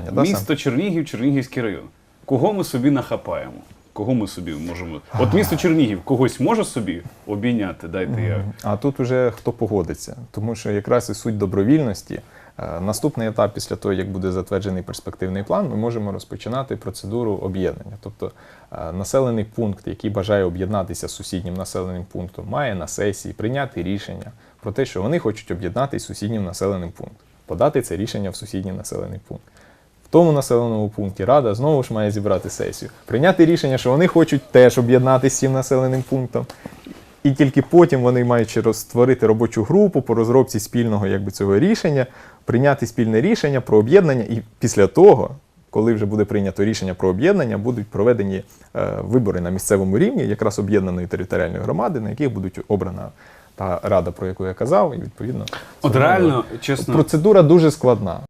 об'єднання. да, Місто Чернігів, Чернігівський район. Кого ми собі нахапаємо? Кого ми собі можемо. От місто Чернігів когось може собі обійняти? Дайте я. А тут уже хто погодиться, тому що якраз і суть добровільності. е, Наступний етап після того, як буде затверджений перспективний план, ми можемо розпочинати процедуру об'єднання. Тобто е, населений пункт, який бажає об'єднатися з сусіднім населеним пунктом, має на сесії прийняти рішення про те, що вони хочуть об'єднатися з сусіднім населеним пунктом, подати це рішення в сусідній населений пункт. Тому населеному пункті рада знову ж має зібрати сесію, прийняти рішення, що вони хочуть теж об'єднатися з цим населеним пунктом. І тільки потім вони мають створити робочу групу по розробці спільного якби, цього рішення, прийняти спільне рішення про об'єднання. І після того, коли вже буде прийнято рішення про об'єднання, будуть проведені е, вибори на місцевому рівні, якраз об'єднаної територіальної громади, на яких будуть обрана та рада, про яку я казав, і відповідно От реально, чесно, процедура дуже складна.